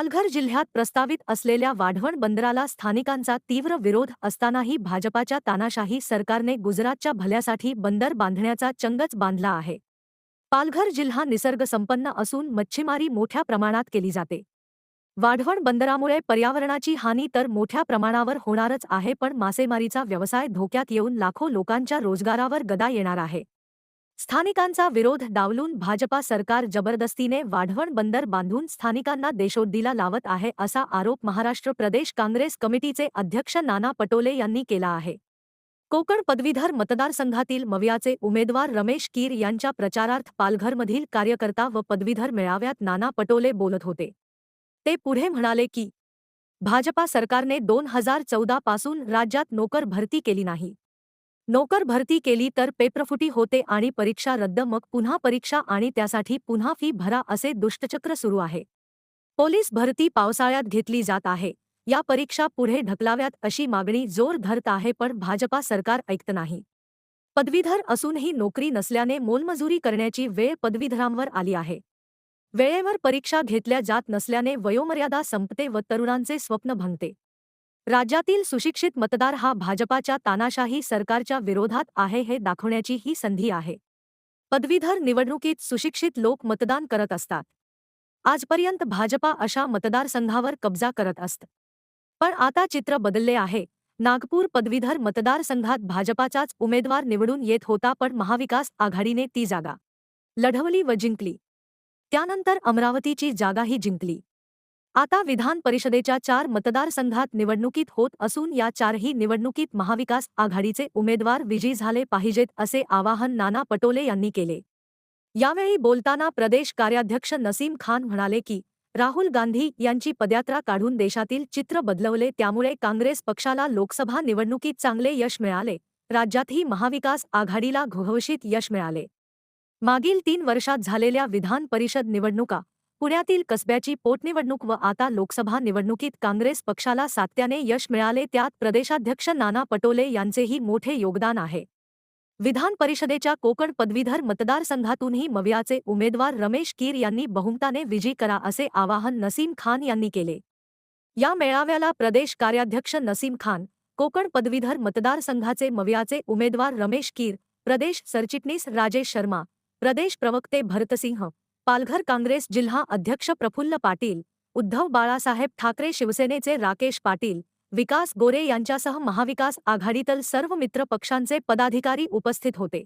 पालघर जिल्ह्यात प्रस्तावित असलेल्या वाढवण बंदराला स्थानिकांचा तीव्र विरोध असतानाही भाजपाच्या तानाशाही सरकारने गुजरातच्या भल्यासाठी बंदर बांधण्याचा चंगच बांधला आहे. पालघर जिल्हा निसर्गसंपन्न असून मच्छीमारी मोठ्या प्रमाणात केली जाते. वाढवण बंदरामुळे पर्यावरणाची हानी तर मोठ्या प्रमाणावर होणारच आहे पण मासेमारीचा व्यवसाय धोक्यात येऊन लाखो लोकांच्या रोजगारावर गदा येणार आहे. स्थानिकांचा विरोध डावलून भाजपा सरकार जबरदस्तीने वाढवण बंदर बांधून स्थानिकांना देशोद्दीला लावत आहे असा आरोप महाराष्ट्र प्रदेश काँग्रेस कमिटीचे अध्यक्ष नाना पटोले यांनी केला आहे. कोकण पदवीधर मतदारसंघातील मवियाचे उमेदवार रमेश कीर यांच्या प्रचारार्थ पालघरमधील कार्यकर्ता व पदवीधर मेळाव्यात नाना पटोले बोलत होते. ते पुढे म्हणाले की भाजपा सरकारने दोन हजार चौदा पासून राज्यात नोकर भरती केली नाही. नोकर भरती केली तर पेप्रफुटी होते आणि परीक्षा रद्द मग पुन्हा परीक्षा आणि त्यासाठी पुन्हा फी भरा असे दुष्टचक्र सुरू आहे. पोलीस भरती पावसाळ्यात घेतली जात आहे. या परीक्षा पुढे ढकलाव्यात अशी मागणी जोर धरत आहे पण भाजपा सरकार ऐकत नाही. पदवीधर असूनही नोकरी नसल्याने मोलमजुरी करण्याची वेळ पदवीधरांवर आली आहे. वेळेवर परीक्षा घेतल्या जात नसल्याने वयोमर्यादा संपते व तरुणांचे स्वप्न भंगते. राज्यातील सुशिक्षित मतदार हा भाजपाच्या तानाशाही सरकारच्या विरोधात आहे हे दाखवण्याची ही संधी आहे. पदवीधर निवडणुकीत सुशिक्षित लोक मतदान करत असतात. आजपर्यंत भाजपा अशा मतदारसंघावर कब्जा करत असत. पण आता चित्र बदलले आहे. नागपूर पदवीधर मतदारसंघात भाजपाचाच उमेदवार निवडून येत होता पण महाविकास आघाडीने ती जागा. लढवली व जिंकली. त्यानंतर अमरावतीची जागाही जिंकली. आता विधान परिषदेच्या चार मतदारसंघात निवडणुकीत होत असून या चारही निवडणुकीत महाविकास आघाडीचे उमेदवार विजयी झाले पाहिजेत असे आवाहन नाना पटोले यांनी केले. यावेळी बोलताना प्रदेश कार्याध्यक्ष नसीम खान म्हणाले की राहुल गांधी यांची पदयात्रा काढून देशातील चित्र बदलवले त्यामुळे काँग्रेस पक्षाला लोकसभा निवडणुकीत चांगले यश मिळाले राज्यातही महाविकास आघाडीला घोषित यश मिळाले. मागील तीन वर्षात झालेल्या विधान परिषद निवडणुका पुण्यातील कसब्याची पोटनिवडणूक व आता लोकसभा निवडणुकीत काँग्रेस पक्षाला सातत्याने यश मिळाले त्यात प्रदेशाध्यक्ष नाना पटोले यांचेही मोठे योगदान आहे. विधान परिषदेच्या कोकण पदवीधर मतदारसंघातूनही मवियाचे उमेदवार रमेश कीर यांनी बहुमताने विजयी करा असे आवाहन नसीम खान यांनी केले. या मेळाव्याला प्रदेश कार्याध्यक्ष नसीम खान कोकण पदवीधर मतदारसंघाचे मवियाचे उमेदवार रमेश कीर प्रदेश सरचिटणीस राजेश शर्मा प्रदेश प्रवक्ते भरतसिंह पालघर काँग्रेस जिल्हा अध्यक्ष प्रफुल्ल पाटील उद्धव बाळासाहेब ठाकरे शिवसेनेचे राकेश पाटील विकास गोरे यांच्यासह महाविकास आघाडीतील सर्व मित्र पक्षांचे पदाधिकारी उपस्थित होते.